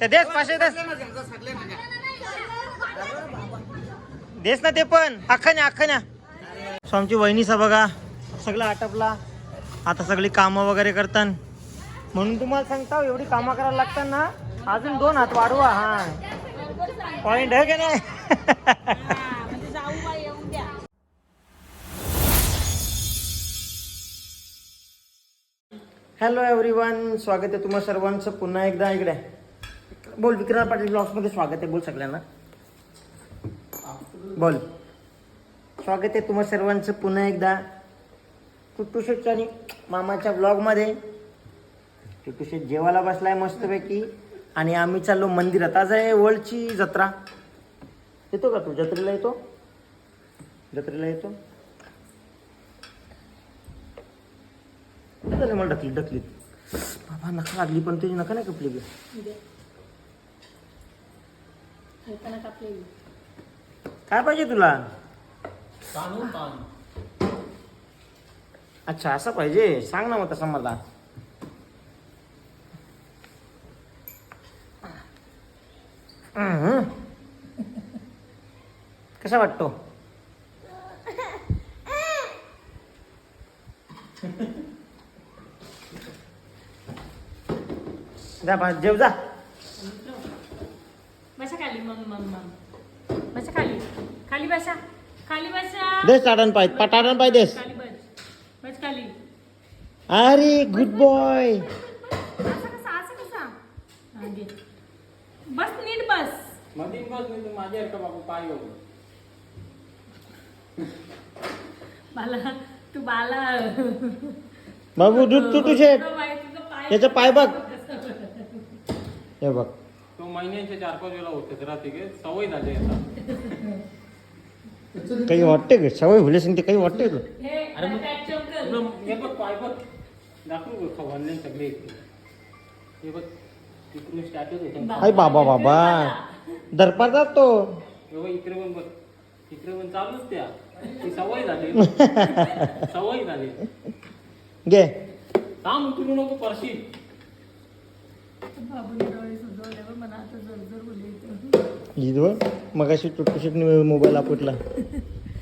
तर देस पाचशे देस. देस ना ते पण. अख्खान्या अख्खान्या सो आमची वहिनीचा बघा. सगळं आटपला. आता सगळी कामं वगैरे करतात म्हणून तुम्हाला सांगता हो, एवढी कामं करायला लागतात ना अजून दोन हात वाढवा हा. पॉइंट आहे का नाही? हॅलो एव्हरीवन स्वागत आहे तुम्हा सर्वांचं. पुन्हा एकदा इकडे. बोल विक्रांत पाटील ब्लॉग्समध्ये स्वागत आहे बोल सगळ्यांना. बोल. स्वागत आहे तुम्हा सर्वांचं पुन्हा एकदा. टुटुशेटच्या आणि मामाच्या ब्लॉगमध्ये. टुटुशेट जेवायला बसलाय मस्तपैकी. आणि आम्ही चाललो मंदिरात. आज आहे वळची जत्रा. येतो का तू? जत्रेला येतो? जत्रेला येतो? कुठं झालं मला ढकली ढकलीत? बाबा नका लागली पण तुझी नका नाही कपली गे काय पाहिजे तुला? अच्छा असं पाहिजे. सांग ना मग तसं मला. हम्म. कसा वाटतो? जा बा, जेव जा. खाली मग मग मग. बसा खाली. खाली बसा. खाली बसा. देस टाडन पाय टाडन पाय देस. खाली बस. बस खाली. अरे गुड बॉय असं कसा असं कसा? हा, घे. बस नीट बस. मध्ये बस मी तू माझ्या का बाबा? पाय येऊ बाला तू बाला. बाबू दूध तुटू शेट तुझं पाय- तुझं पाय- याचा पाय बघ. हे बघ. तो महिन्याच्या चार पाच वेळा होते राहते की सवय झाली आता. काही वाटते का? सवय होली सांगते काही वाटते का? हे चमकल. तुला हे बघ पाय बघ. दाखवू खवणले सगळे? इकडे. हे बघ तिकडून स्टॅटस होते आई बाबा बाबा. दरपार जातो. हे बघ इकडे पण बघ. इकडे पण चालूच त्या. ती सवय झाली. सवय झाली. घे. थांब उतरू नको परशी. बाबूने डोळे सुजवल्यावर मला आता जर बोलायचं जिजवळ मग अशी टुटुशीट मोबाईल आपटला.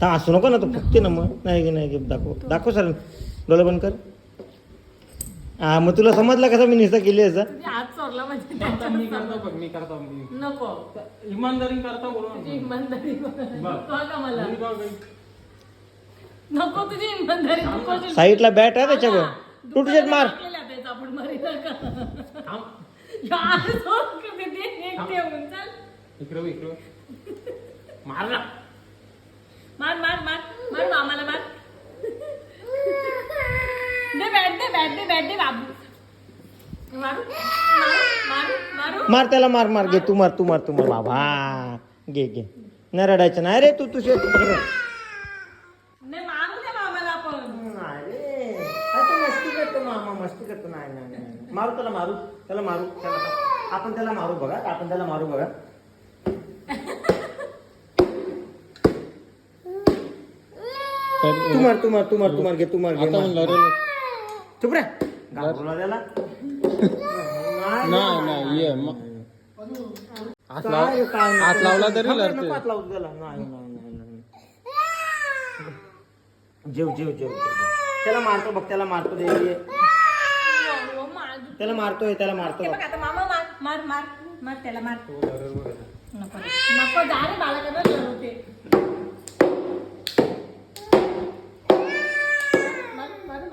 तर असू नको ना तो फुकते ना मग. नाही गे नाही गे दाखव. दाखव सर. डोळे बंद कर. हा मग तुला समजला कसा मी निस्ता केली म्हणजे आता मी करतो बघ मी करतो मी नको. इमानदारी इमानदारी का साईडला बॅट आहे त्याच्यावर. मार. आपण मारी नका थांब. यार, सोड का ते दे, एक ठेवून चल. इकडे इकडे. मार ना. मार मार मार. मार मामाला मार. दे बॅट दे बॅट दे बॅट दे बाबू. मारू मारू मारू मारू. मार त्याला मार मार. घे तू मार तू मार तू मार. बाबा. घे घे. नाही रडायचं नाही. रे तू तुझे नाही मारू दे मामाला आपण. अरे. आता मस्ती करतो मामा. मस्ती करतो. नाही नाही नाही नाही. मारू त्याला मारू. त्याला मारू. त्याला आपण त्याला मारू बघा. आपण त्याला मारू बघा. तू मार तू मार तू मार तू मार घे तू मार घे मार. चुप रे घाबरला त्याला नाही नाही ये मग हात लाव काय रे, काय नाही. हात लावला तरी नको, लढते. नको हात लावू त्याला नाही नाही नाही नाही जेव जेव जेव जेव त्याला मारतो बघ त्याला मारतो दे ये. हो, मार. त्याला मारतोय त्याला मारतो हे बघ आता मामा मार मार मार मार त्याला मार नको नको जा रे बाळा होते मार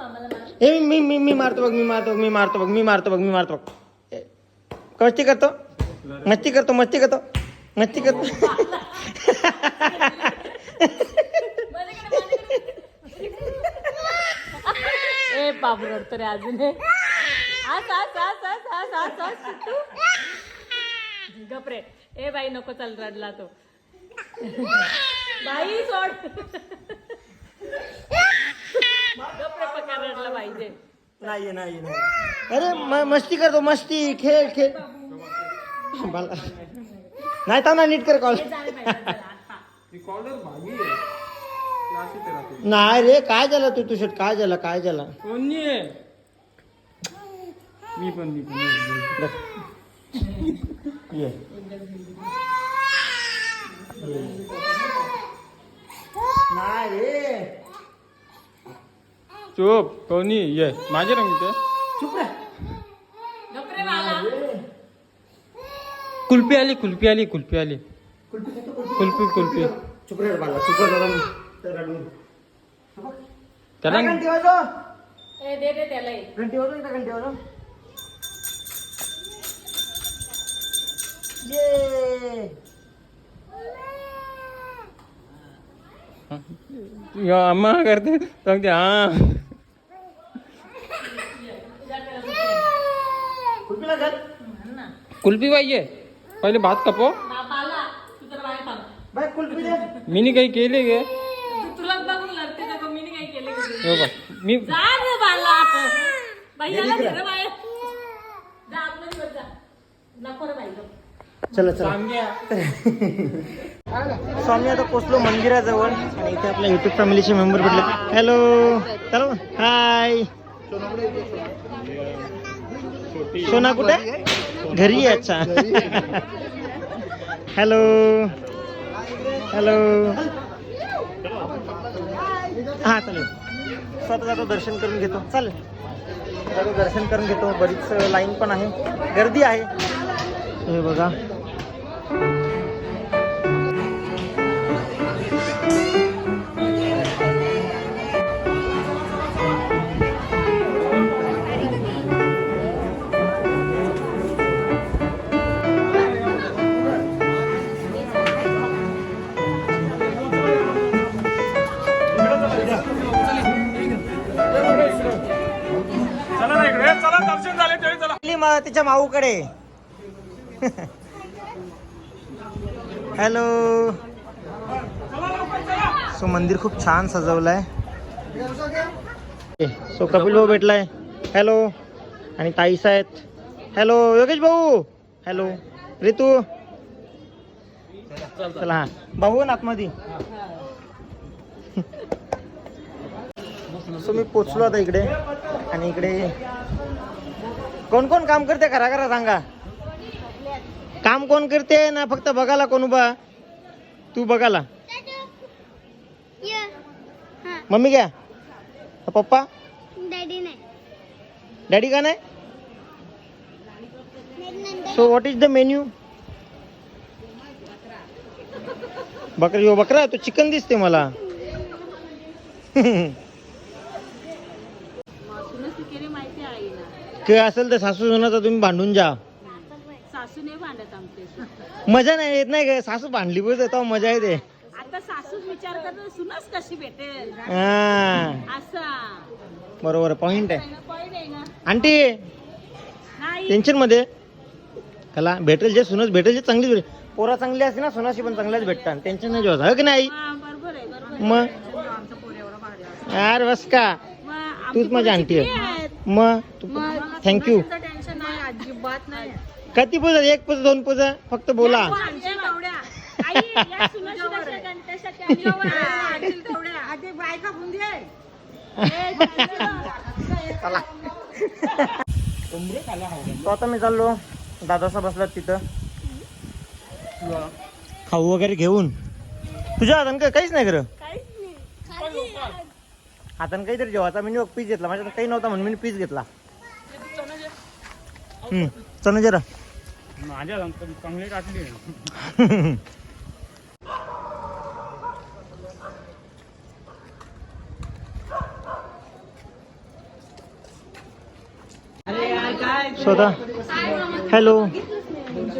ए मी मी मी मारतो बघ मी मारतो बघ मी मारतो बघ मी मारतो बघ मी मारतो बघ. मस्ती करतो? मस्ती करतो मस्ती करतो? मस्ती करतो? ए बाबू रडतो रे अजून आज आज आज आज आज आज आज सुट्टू गपरे ए बाई नको चल रडला तो. बाई सोड. रडला पाहिजे नाही नाही नाही अरे म- मस्ती करतो मस्ती खेळ खेळ. मला नाही थांब ना नीट कर कॉल भागी आहे ती अशीच राहते नाही रे काय झालं तू तुझ्यात? काय झालं काय झालं? कोणी आहे मी पण मी पण. ये नाही रे. चुप कोणी ये माझे रंग ते चुप रे कुल्फी आली कुल्फी आली कुल्फी आली कुल्फी खातो, कुल्फी. कुल्फी कुल्फी चुप रे बाला चुप रे रडू. त्याला काय घंटी वाजव? ए दे दे त्याला एक. घंटी वाजव इथं घंटी वाजव ये या अम्मा करते सांगते हा कुल्फीला घाल. कुल्फी पाहिजे पहिले भात कपो. बाय कुल्फी दे. मीनी काही केले गे? तू तुलाच बघून लढते का? मी नाही काही केले का तुला? हो बा मी जा रे बाला बाई याला घे रे बाहेर. जा आतमध्ये बस जा. नको रे बाई गं. चला चला. स्वामी आता पोचलो मंदिराजवळ आणि इथे आपल्या युट्यूब फॅमिलीचे मेंबर भेटले. हॅलो चलो हाय सोना कुठे? घरी अच्छा. हॅलो हॅलो हा चालेल. स्वतः जातो दर्शन करून घेतो. चालेल. जातो दर्शन करून घेतो. बरीच लाईन पण आहे. गर्दी आहे. हे बघा. तिच्या माऊकडे. हॅलो. सो मंदिर खूप छान सजवलंय. सो कपिल भाऊ भेटलाय. हॅलो. आणि ताईस आहेत. हॅलो योगेश भाऊ. हॅलो. रितू. चला हा. भाऊ ना आतमध्ये. सो मी पोचलो आता इकडे. आणि इकडे कोण कोण काम करते खरा खरा सांगा. काम कोण करते ना फक्त बघायला कोण उभा? तू बघायला. मम्मी घ्या. पप्पा? डॅडी नाही डॅडी का नाही? So what is the menu बकरी हो बकरा तो चिकन दिसते मला माहिती आहे काय असेल तर सासू सुनाचा तुम्ही भांडून जा. सासू नाही भांडत आमचे मजा नाही येत नाही का सासू भांडली पण तेव्हा मजा येते. आता सासूच विचार करतो सुनाच कशी भेटेल? हा. असा. बरोबर पॉइंट आहे. पॉईंट आहे ना? आंटी नाही. टेन्शनमध्ये. त्याला भेटेल जे सुनस भेटेल जे चांगलीच भेटेल. पोरा चांगली असते ना सुनाशी पण चांगल्याच भेटतात. टेन्शन नाही जेव्हा की नाही? हा, बरोबर आहे बरोबर आहे. मग. यार बस का? मग आमची तूच माझी पोरं आंटी आहे? मग तू थँक्यू सुनाचं टेन्शन नाही अजिबात नाही. किती पूजा? एक पूजा दोन पूजा? फक्त बोला. आमच्या तेवढ्या. आई, या सुनाची दशा गणपतीसाठी आमच्या आणतील तेवढ्या. आधी बायका बुंदी आहे. ए, चला तो आता मी चाललो. दादासा बसलात तिथं. खाऊ वगैरे घेऊन. तुझ्या हातान काहीच नाही खरं. हातान काहीतरी जेवायचा. मी पीस घेतला. माझ्याकडे काही नव्हता म्हणून मी पीस घेतला. चल जरा. माझ्या चांगले स्वतः हॅलो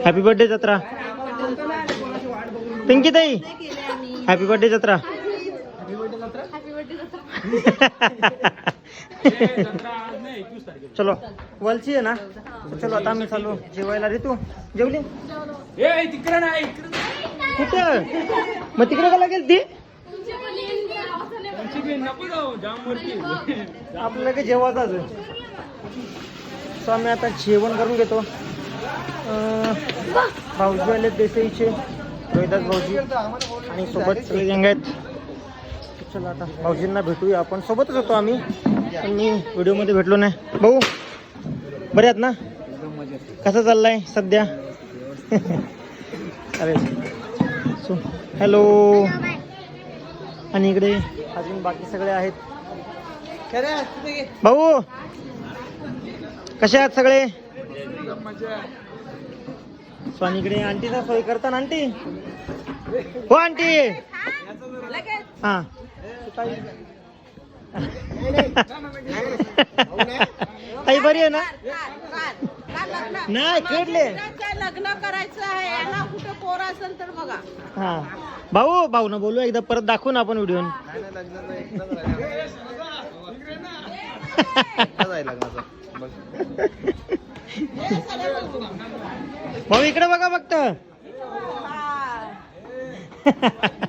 हॅपी बर्थडे जत्रा. पिंकी ताई हॅपी बर्थडे जत्रा. चलो वलची आहे ना? चलो आता आम्ही चालू जेवायला रे तू जेवली तिकडे नाही. कुठं? मग तिकडे का लागेल ती आपल्याला काही जेवायचाच सो आम्ही आता जेवण करून घेतो. भाऊजी आले देसाईचे रोहिदास भाऊजी आणि सोबत आहेत चला आता भाऊजींना भेटूया. आपण सोबतच होतो आम्ही. पण मी व्हिडिओमध्ये भेटलो नाही. भाऊ बरे आहेत ना? कसं चाललंय सध्या? अरे सो हॅलो आणि इकडे अजून बाकी सगळे आहेत. भाऊ कसे आहात सगळे? सो आणि इकडे आंटीचा सोय करता ना आंटी? हो आंटी. हा. ताई बरी आहे ना? नाही खेळले. लग्न करायचं आहे. याला कुठं पोर असेल तर बघा. हा. भाऊ भाऊ ना बोलू एकदा परत दाखवू ना आपण व्हिडिओ भाऊ इकडे बघा फक्त.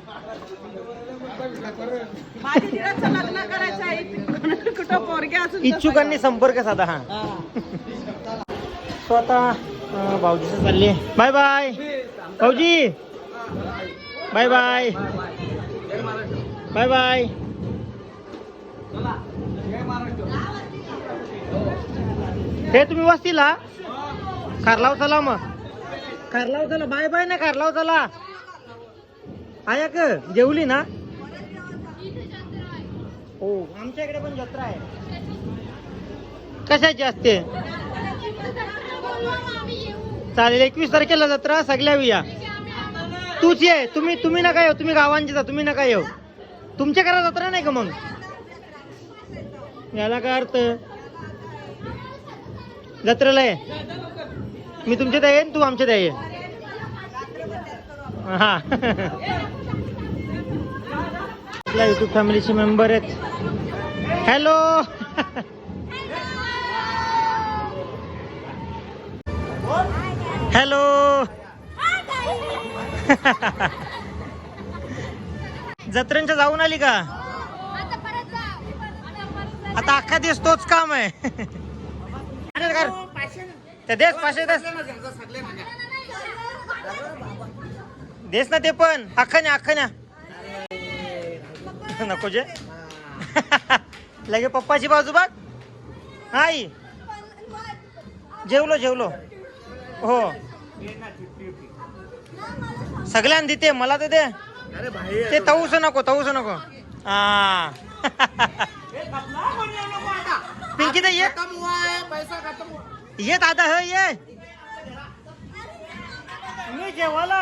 माझ्या दिराचं लग्न करायचं आहे. कुठं पोरगे असून इच्छुकांनी संपर्क साधा हा. तो आता भाऊजीचं चालले. Bye bye. भाऊजी. Bye bye. Bye bye. हे तुम्ही वस्तील? हा कारलाव चला मग. कारलाव चला. बाय बाय ना कारलाव चला. आया क जेवली ना? आमच्या इकडे पण जत्रा आहे. कशाची असते? चालेल एकवीस तारखेला जत्रा सगळ्या विया तूच ये तुम्ही तुम्ही नका येऊ तुम्ही गावांचे जा तुम्ही नका येऊ. तुमच्या घरात जत्रा नाही का मग? याला काय अर्थ? जत्रेला ये. मी तुमच्या त्या येईन तू आमच्या त्या ये. हा. आपल्या युट्यूब फॅमिलीचे मेंबर आहेत. हॅलो हॅलो जत्रेंच्या जाऊन आली का? आता अख्खा दिवस तोच काम आहे. ते देस पाचशे देश देस ना ते पण. अख्खा न्या अख्खा न्या. नको जे. लगे पप्पाची बाजू बघ. आई. जेवलो जेवलो. हो. सगळ्यांना देते मला तर दे. ते तऊस नको तऊस नको. हा. पिंकी ये. ये दादा हे ये. मी जेवायला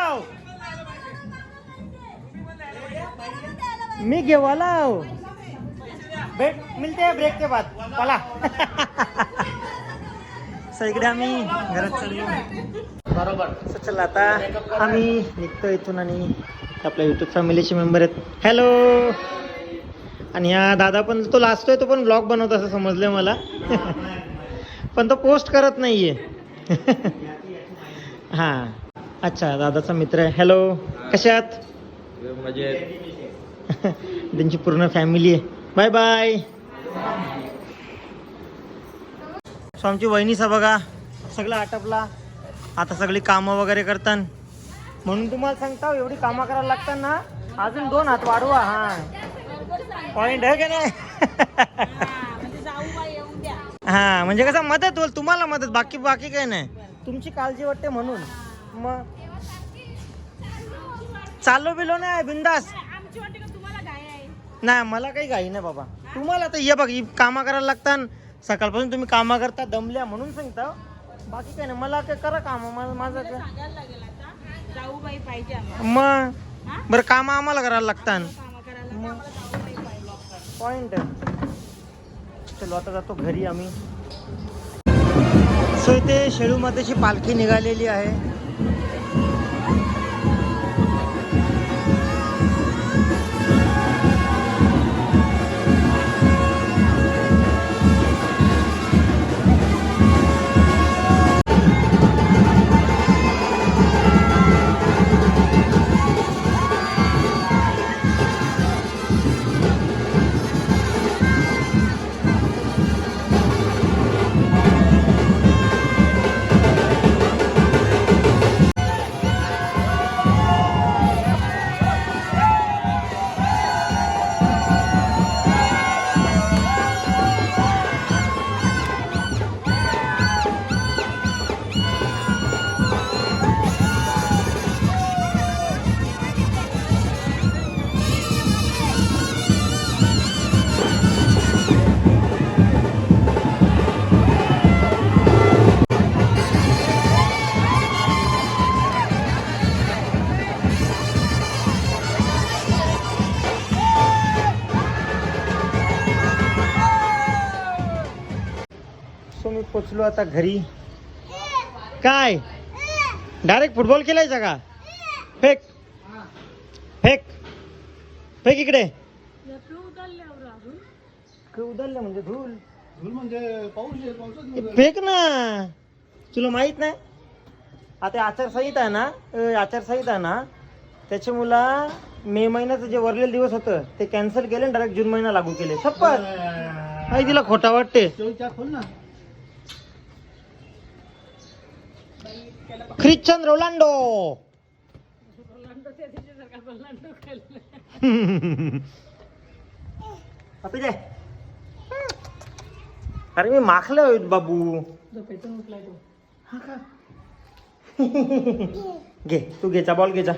मी घेवाला आहो. भेट मिलते हैं ब्रेक के बाद. सो इकडे आम्ही घरात चाललो. बरोबर. चला आता आम्ही निघतो इथून आणि आपल्या युट्यूब फॅमिलीचे मेंबर आहेत. हॅलो आणि हा दादा पण तो लाजतोय तो पण ब्लॉग बनवतो असं समजलंय मला. पण तो पोस्ट करत नाहीये. हा. अच्छा दादाचा मित्र आहे. हॅलो कशा आहात? त्यांची पूर्ण फॅमिली आहे. बाय बाय सो आमची वहिनीचा बघा. सगळं आटपला. आता सगळी कामं वगैरे करतात म्हणून तुम्हाला सांगता हो, एवढी कामं करायला लागतात ना अजून दोन हात वाढवा हा. पॉईंट आहे का नाही? हा म्हणजे कसं मदत होईल तुम्हाला मदत बाकी बाकी काही नाही. तुमची काळजी वाटते म्हणून. मग. चाललो बिलो नाही बिंदास. नाही मला काही घाई नाही बाबा. तुम्हाला तर ये बघ कामं करायला लागतात. सकाळपासून तुम्ही कामं करता दमल्या म्हणून सांगता. बाकी काही नाही मला काय करा काम माझं माझं काय मग? बरं कामं आम्हाला करायला लागतात. पाहिजे पॉइंट चलो आता जातो घरी आम्ही. सो इथे शेळू मातेची पालखी निघालेली आहे. पोचलो आता घरी. काय? डायरेक्ट फुटबॉल खेळायचा का? फेक. फेक. फेक इकडे. उधळलं म्हणजे धूल. ए, फेक ना. तुला माहीत नाही? आता आचारसंहिता आहे ना? आचारसंहिता आहे ना? त्याच्यामुळं मे महिन्याचं जे वरलेलं दिवस होतं ते कॅन्सल केले डायरेक्ट जून महिना लागू केले. शपथ. आई तिला खोटा वाटते ख्रिश्चन रोलांडो. दे अरे मी माखले होत बाबू. हा का? घे तू घे बॉल घे जा.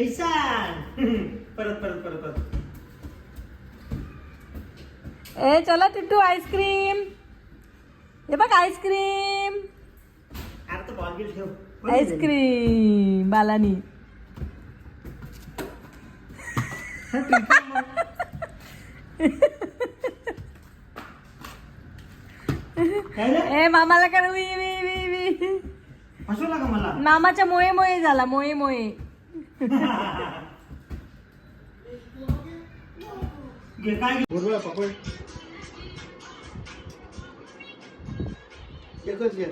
ऐसा परत परत परत परत. ए चला टिट्टू आईस्क्रीम हे बघ आईस्क्रीम आईस्क्रीम बालानी? ए मामाला कर वी वी वी वी. हसू नका मला. मामाच्या मोये मोये झाला मोये मोये? एकच घे.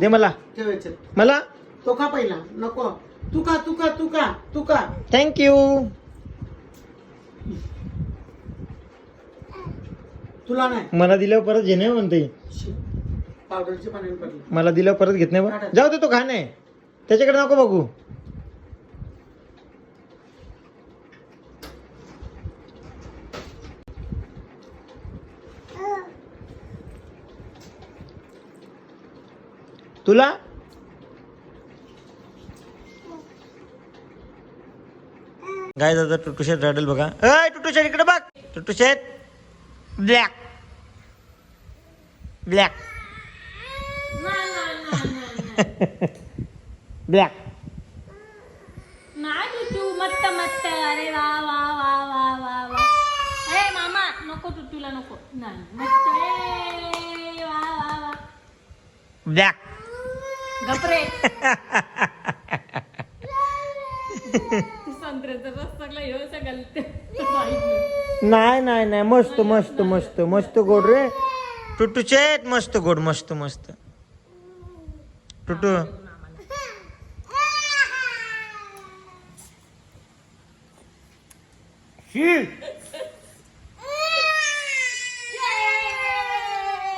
दे मला. ठेवायचे. मला? तो का पहिला. नको. तू का तू का तू का तू का थँक्यू तुला नाही. मला दिल्यावर परत घेणे म्हणते. पावडरचे पाणी पडले मला दिल्यावर परत घेत नाही बा. जाऊ दे तो खाणे त्याच्याकडे नको बघू. तुला? गाय दादा टुटूशेट रडेल बघा. अय टुटूशेट इकडे बघ. टुटूशेट ब्लॅक ब्लॅक ब्लॅक टुटू मस्त मस्त. अरे वा वा वा वा वा वा. ए मामा नको टुटूला नको. नाही मस्त. ब्लॅक गपरे. संत्र्याचा रस सगळं नाही नाही नाही. मस्त मस्त मस्त मस्त गोड रे. टुटूचेत मस्त गोड मस्त मस्त. टुटू.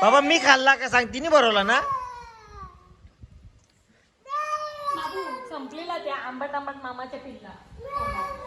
बाबा मी खाल्ला का सांगते तिने ना? बाबू संपलेला त्या